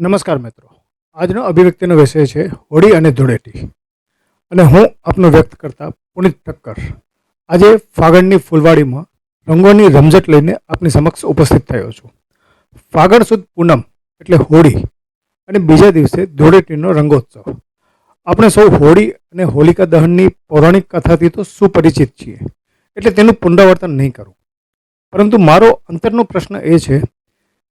નમસ્કાર મિત્રો. આજનો અભિવ્યક્તિનો વિષય છે હોળી અને ધૂળેટી. અને હું આપનો વ્યક્ત કરતા પુનિત ઠક્કર. આજે ફાગણની ફૂલવાડીમાં રંગોની રમઝટ લઈને આપની સમક્ષ ઉપસ્થિત થયો છું. ફાગણ સુદ પૂનમ એટલે હોળી અને બીજા દિવસે ધૂળેટીનો રંગોત્સવ. આપણે સૌ હોળી અને હોલિકા દહનની પૌરાણિક કથાથી તો સુપરિચિત છીએ. એટલે તેનું પુનરાવર્તન નહીં કરું. પરંતુ મારો અંતરનો પ્રશ્ન એ છે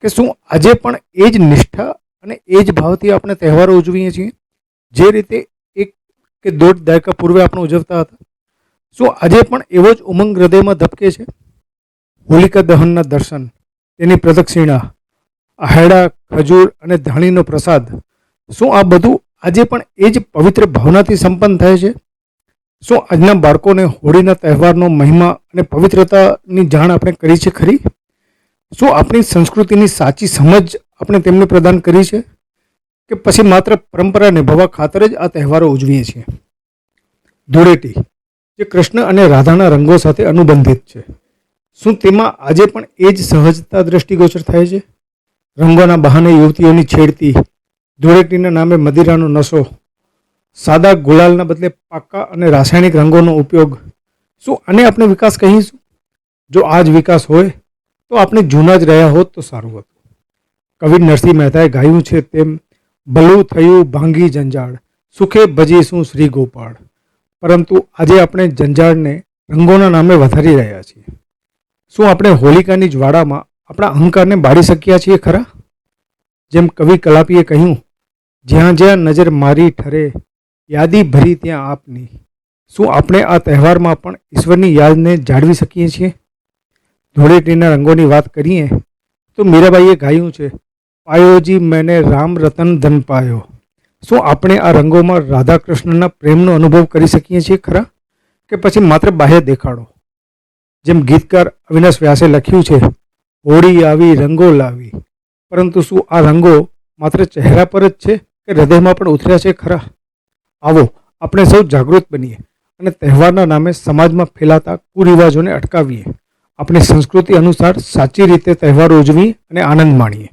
કે શું આજે પણ એ જ નિષ્ઠા અને એ જ ભાવથી આપણે તહેવારો ઉજવીએ છીએ. જે રીતે એક કે દોઢ દાયકા પૂર્વે આપણે ઉજવતા હતા. શું આજે પણ એવો જ ઉમંગ હૃદયમાં ધબકે છે? હોલિકા દહનના દર્શન, તેની પ્રદક્ષિણા આહેડા ખજૂર અને ધાણીનો પ્રસાદ. શું આ બધું આજે પણ એ જ પવિત્ર ભાવનાથી સંપન્ન થાય છે? શું આજના બાળકોને હોળીના તહેવારનો મહિમા અને પવિત્રતાની જાણ આપણે કરી છે ખરી? શું આપણી સંસ્કૃતિની સાચી સમજ આપણે તેમને પ્રદાન કરી છે કે પછી માત્ર પરંપરા નિભાવવા ખાતર જ આ તહેવારો ઉજવીએ છીએ. ધૂળેટી, જે કૃષ્ણ અને રાધાના રંગો સાથે અનુબંધિત છે. શું તેમાં આજે પણ એ જ સહજતા દ્રષ્ટિગોચર થાય છે? રંગોના બહાને યુવતીઓની છેડતી, ધૂળેટીના નામે મદિરાનો નશો સાદા ગુલાલના બદલે પાક્કા અને રાસાયણિક રંગોનો ઉપયોગ. શું આને આપણે વિકાસ કહીશું? જો આ જ વિકાસ હોય, તો આપણે જૂના જ રહ્યા હોત તો સારું હતું. કવિ નરસિંહ મહેતાએ ગાયું છે તેમ, ભલું થયું ભાંગી જંજાળ, સુખે ભજીશું શ્રી ગોપાળ. પરંતુ આજે આપણે જંજાળને રંગોના નામે વધારી રહ્યા છીએ. શું આપણે હોલિકાની જ્વાળામાં આપણા અહંકારને બાળી શક્યા છીએ ખરા? જેમ કવિ કલાપીએ કહ્યું, જ્યાં જ્યાં નજર મારી ઠરે, યાદી ભરી ત્યાં આપની. શું આપણે આ તહેવારમાં પણ ઈશ્વરની યાદને જાળવી શકીએ છીએ? ધૂળેટીના રંગોની વાત કરીએ તો મીરાબાઈએ ગાયું છે પાયોજી મેને રામ રતન ધન પાયો. શું આપણે આ રંગોમાં રાધા કૃષ્ણના પ્રેમનો અનુભવ કરી શકીએ છીએ ખરા? કે પછી માત્ર બાહ્ય દેખાડો? જેમ ગીતકાર અવિનાશ વ્યાસે લખ્યું છે, હોળી આવી, રંગો લાવી. પરંતુ શું આ રંગો માત્ર ચહેરા પર જ છે કે હૃદયમાં પણ ઉતર્યા છે ખરા? આવો આપણે સૌ જાગૃત બનીએ અને તહેવારના નામે સમાજમાં ફેલાતા કુરિવાજોને અટકાવીએ. આપણી સંસ્કૃતિ અનુસાર સાચી રીતે તહેવાર ઉજવી અને આનંદ માણીએ.